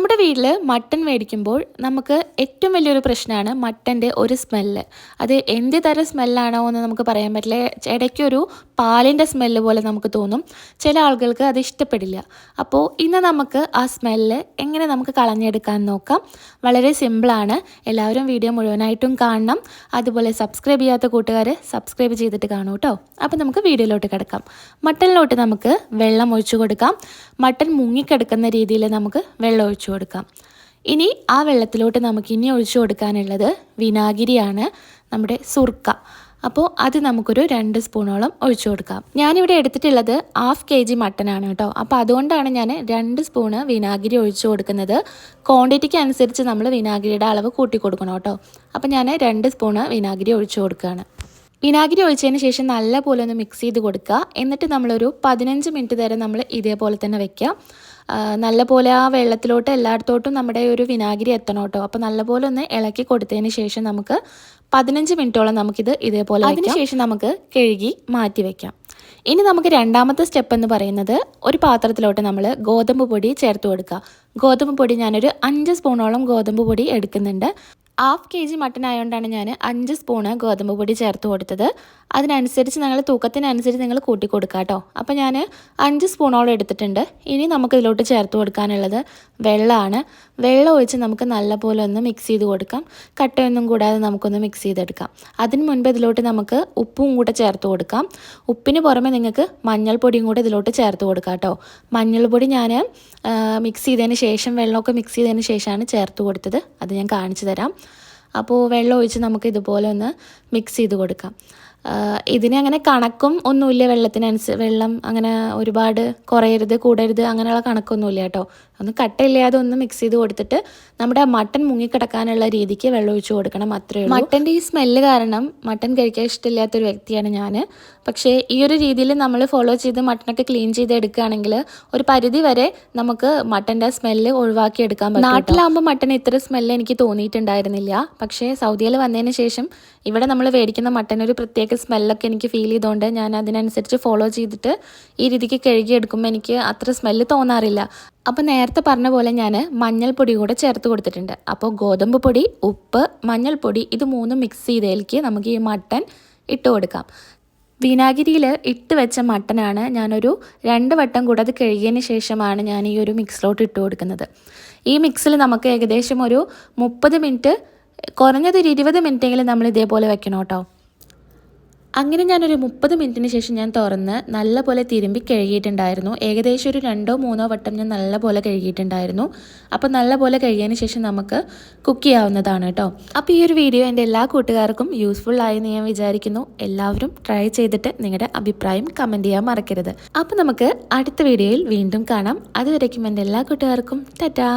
നമ്മുടെ വീട്ടിൽ മട്ടൺ മേടിക്കുമ്പോൾ നമുക്ക് ഏറ്റവും വലിയൊരു പ്രശ്നമാണ് മട്ടന്റെ ഒരു സ്മെല്ല്. അത് എന്ത് തരം സ്മെല്ലാണോ എന്ന് നമുക്ക് പറയാൻ പറ്റില്ല. ഇടയ്ക്കൊരു പാലിന്റെ സ്മെല്ല് പോലെ നമുക്ക് തോന്നും. ചില ആളുകൾക്ക് അത് ഇഷ്ടപ്പെടില്ല. അപ്പോൾ ഇന്ന് നമുക്ക് ആ സ്മെല്ല് എങ്ങനെ നമുക്ക് കളഞ്ഞെടുക്കാൻ നോക്കാം. വളരെ സിമ്പിളാണ്. എല്ലാവരും വീഡിയോ മുഴുവനായിട്ടും കാണണം. അതുപോലെ സബ്സ്ക്രൈബ് ചെയ്യാത്ത കൂട്ടുകാർ സബ്സ്ക്രൈബ് ചെയ്തിട്ട് കാണൂ കേട്ടോ. അപ്പോൾ നമുക്ക് വീഡിയോയിലോട്ട് കിടക്കാം. മട്ടണിലോട്ട് നമുക്ക് വെള്ളം ഒഴിച്ചു കൊടുക്കാം. മട്ടൺ മുങ്ങിക്കിടക്കുന്ന രീതിയിൽ നമുക്ക് വെള്ളം ഒഴിച്ചു കൊടുക്കാം ഇനി ആ വെള്ളത്തിലോട്ട് നമുക്ക് ഇനി ഒഴിച്ചു കൊടുക്കാനുള്ളത് വിനാഗിരിയാണ് നമ്മുടെ സുർക്ക. അപ്പോൾ അത് നമുക്കൊരു രണ്ട് സ്പൂണോളം ഒഴിച്ചു കൊടുക്കാം ഞാനിവിടെ എടുത്തിട്ടുള്ളത് ഹാഫ് കെ ജി മട്ടനാണ് കേട്ടോ. അപ്പോൾ അതുകൊണ്ടാണ് ഞാൻ രണ്ട് സ്പൂണ് വിനാഗിരി ഒഴിച്ചു കൊടുക്കുന്നത് ക്വാണ്ടിറ്റിക്ക് അനുസരിച്ച് നമ്മൾ വിനാഗിരിയുടെ അളവ് കൂട്ടി കൊടുക്കണം കേട്ടോ. അപ്പോൾ ഞാൻ രണ്ട് സ്പൂണ് വിനാഗിരി ഒഴിച്ചു കൊടുക്കുകയാണ് വിനാഗിരി ഒഴിച്ചതിന് ശേഷം നല്ലപോലെ ഒന്ന് മിക്സ് ചെയ്ത് കൊടുക്കുക. എന്നിട്ട് നമ്മളൊരു പതിനഞ്ച് മിനിറ്റ് നേരം നമ്മൾ ഇതേപോലെ തന്നെ വെക്കുക. നല്ലപോലെ ആ വെള്ളത്തിലോട്ട് എല്ലായിടത്തോട്ടും നമ്മുടെ ഒരു വിനാഗിരി എത്തണം കേട്ടോ. അപ്പോൾ നല്ലപോലെ ഒന്ന് ഇളക്കി കൊടുത്തതിന് ശേഷം നമുക്ക് പതിനഞ്ച് മിനിറ്റോളം നമുക്കിത് ഇതേപോലെ അതിനുശേഷം നമുക്ക് കഴുകി മാറ്റി വെക്കാം. ഇനി നമുക്ക് രണ്ടാമത്തെ സ്റ്റെപ്പ് എന്ന് പറയുന്നത് ഒരു പാത്രത്തിലോട്ട് നമ്മൾ ഗോതമ്പ് പൊടി ചേർത്ത് കൊടുക്കുക. ഗോതമ്പ് പൊടി ഞാനൊരു അഞ്ച് സ്പൂണോളം ഗോതമ്പ് പൊടി എടുക്കുന്നുണ്ട്. ഹാഫ് കെ ജി മട്ടൻ ആയതുകൊണ്ടാണ് ഞാൻ അഞ്ച് സ്പൂണ് ഗോതമ്പ് പൊടി ചേർത്ത് കൊടുത്തത്. അതിനനുസരിച്ച് നിങ്ങൾ തൂക്കത്തിനനുസരിച്ച് നിങ്ങൾ കൂട്ടി കൊടുക്കുക കേട്ടോ അപ്പോൾ ഞാൻ അഞ്ച് സ്പൂണോളം എടുത്തിട്ടുണ്ട്. ഇനി നമുക്ക് ഇതിലോട്ട് ചേർത്ത് കൊടുക്കാനുള്ളത് വെള്ളമാണ് വെള്ളം ഒഴിച്ച് നമുക്ക് നല്ലപോലെ ഒന്ന് മിക്സ് ചെയ്ത് കൊടുക്കാം. കട്ടയൊന്നും കൂടാതെ നമുക്കൊന്ന് മിക്സ് ചെയ്തെടുക്കാം. അതിന് മുൻപ് ഇതിലോട്ട് നമുക്ക് ഉപ്പും കൂടെ ചേർത്ത് കൊടുക്കാം. ഉപ്പിന് പുറമെ നിങ്ങൾക്ക് മഞ്ഞൾപ്പൊടിയും കൂടെ ഇതിലോട്ട് ചേർത്ത് കൊടുക്കാം കേട്ടോ മഞ്ഞൾപ്പൊടി ഞാൻ മിക്സ് ചെയ്തതിന് ശേഷം വെള്ളമൊക്കെ മിക്സ് ചെയ്തതിന് ശേഷമാണ് ചേർത്ത് കൊടുത്തത്. അത് ഞാൻ കാണിച്ചു തരാം. അപ്പോൾ വെള്ളം ഒഴിച്ച് നമുക്ക് ഇതുപോലെ ഒന്ന് മിക്സ് ചെയ്ത് കൊടുക്കാം. ഇതിന് അങ്ങനെ കണക്കും ഒന്നുമില്ല. വെള്ളത്തിനനുസരിച്ച് വെള്ളം അങ്ങനെ ഒരുപാട് കുറയരുത് കൂടരുത് അങ്ങനെയുള്ള കണക്കൊന്നുമില്ല കേട്ടോ. ഒന്ന് കട്ടയില്ലാതെ ഒന്ന് മിക്സ് ചെയ്ത് കൊടുത്തിട്ട് നമ്മുടെ മട്ടൻ മുങ്ങിക്കിടക്കാനുള്ള രീതിക്ക് വെള്ളം ഒഴിച്ച് കൊടുക്കണം അത്രയേ ഉള്ളൂ. മട്ടന്റെ ഈ സ്മെല്ല് കാരണം മട്ടൻ കഴിക്കാൻ ഇഷ്ടമില്ലാത്തൊരു വ്യക്തിയാണ് ഞാൻ പക്ഷേ ഈ ഒരു രീതിയിൽ നമ്മൾ ഫോളോ ചെയ്ത് മട്ടനൊക്കെ ക്ലീൻ ചെയ്ത് എടുക്കുകയാണെങ്കിൽ ഒരു പരിധി വരെ നമുക്ക് മട്ടന്റെ സ്മെല്ല് ഒഴിവാക്കി എടുക്കാൻ പറ്റും നാട്ടിലാകുമ്പോൾ മട്ടൻ ഇത്ര സ്മെല്ല് എനിക്ക് തോന്നിയിട്ടുണ്ടായിരുന്നില്ല. പക്ഷേ സൗദിയിൽ വന്നതിന് ശേഷം ഇവിടെ നമ്മൾ മേടിക്കുന്ന മട്ടൻ ഒരു പ്രത്യേക സ്മെല്ലൊക്കെ എനിക്ക് ഫീൽ ചെയ്തുകൊണ്ട് ഞാൻ അതിനനുസരിച്ച് ഫോളോ ചെയ്തിട്ട് ഈ രീതിക്ക് കഴുകിയെടുക്കുമ്പോൾ എനിക്ക് അത്ര സ്മെല്ല് തോന്നാറില്ല. അപ്പോൾ നേരത്തെ പറഞ്ഞ പോലെ ഞാൻ മഞ്ഞൾപ്പൊടി കൂടെ ചേർത്ത് കൊടുത്തിട്ടുണ്ട്. അപ്പോൾ ഗോതമ്പ് പൊടി ഉപ്പ് മഞ്ഞൾപ്പൊടി ഇത് മൂന്നും മിക്സ് ചെയ്തതിലേക്ക് നമുക്ക് ഈ മട്ടൻ ഇട്ട് കൊടുക്കാം. വിനാഗിരിയിൽ ഇട്ട് വെച്ച മട്ടനാണ് ഞാനൊരു രണ്ട് വട്ടം കൂടെ അത് കഴുകിയതിന് ശേഷമാണ് ഞാൻ ഈ ഒരു മിക്സിലോട്ട് ഇട്ട് കൊടുക്കുന്നത്. ഈ മിക്സിൽ നമുക്ക് ഏകദേശം ഒരു മുപ്പത് മിനിറ്റ് കുറഞ്ഞത് ഒരു ഇരുപത് മിനിറ്റെങ്കിലും നമ്മൾ ഇതേപോലെ വെക്കണം കേട്ടോ. അങ്ങനെ ഞാനൊരു മുപ്പത് മിനിറ്റിന് ശേഷം ഞാൻ തുറന്ന് നല്ലപോലെ തിരുമ്പി കഴുകിയിട്ടുണ്ടായിരുന്നു. ഏകദേശം ഒരു രണ്ടോ മൂന്നോ വട്ടം ഞാൻ നല്ലപോലെ കഴുകിയിട്ടുണ്ടായിരുന്നു. അപ്പോൾ നല്ലപോലെ കഴുകിയതിന് ശേഷം നമുക്ക് കുക്ക് ചെയ്യാവുന്നതാണ് കേട്ടോ. അപ്പോൾ ഈ ഒരു വീഡിയോ എന്റെ എല്ലാ കൂട്ടുകാർക്കും യൂസ്ഫുൾ ആയെന്ന് ഞാൻ വിചാരിക്കുന്നു. എല്ലാവരും ട്രൈ ചെയ്തിട്ട് നിങ്ങളുടെ അഭിപ്രായം കമന്റ് ചെയ്യാൻ മറക്കരുത്. അപ്പോൾ നമുക്ക് അടുത്ത വീഡിയോയിൽ വീണ്ടും കാണാം. അതുവരേക്കും എന്റെ എല്ലാ കൂട്ടുകാർക്കും. ടാറ്റാ!